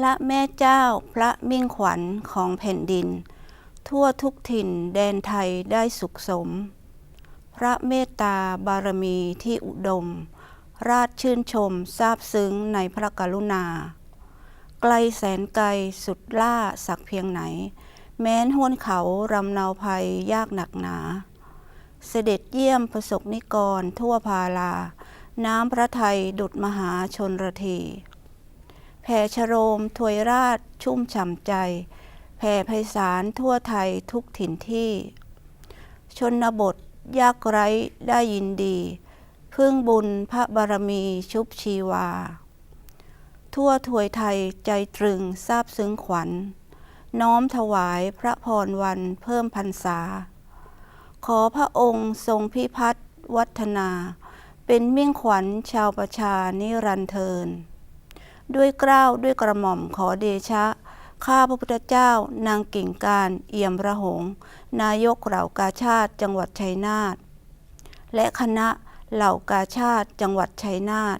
พระแม่เจ้าพระมิ่งขวัญของแผ่นดิน ทั่วทุกถิ่นแดนไทยได้สุขสม พระเมตตาบารมีที่อุดม ราชชื่นชมซาบซึ้งในพระกรุณา ไกลแสนไกลสุดล่าสักเพียงไหน แม้นห้วนเขารำเนาภัยยากหนักหนา เสด็จเยี่ยมประสบนิกรทั่วพาลา น้ำพระไทยดุดมหาชนระที แผ่ชโรมถวยราชชุ่มฉ่ำใจ แผ่ไพศาลทั่วไทยทุกถิ่นที่ ชนบทยากไร้ได้ยินดี พึ่งบุญพระบารมีชุบชีวา ทั่วถวยไทยใจตรึงซาบซึ้งขวัญ น้อมถวายพระพรวันเพิ่มพรรษา ขอพระองค์ทรงพิพัฒน์วัฒนา เป็นมิ่งขวัญชาวประชานิรันเทิน ด้วยเกล้าด้วยกระหม่อมขอเดชะ ข้าพระพุทธเจ้า นางกิ่งการเอี่ยมระหง นายกเหล่ากาชาติจังหวัดชัยนาท และคณะเหล่ากาชาติจังหวัดชัยนาท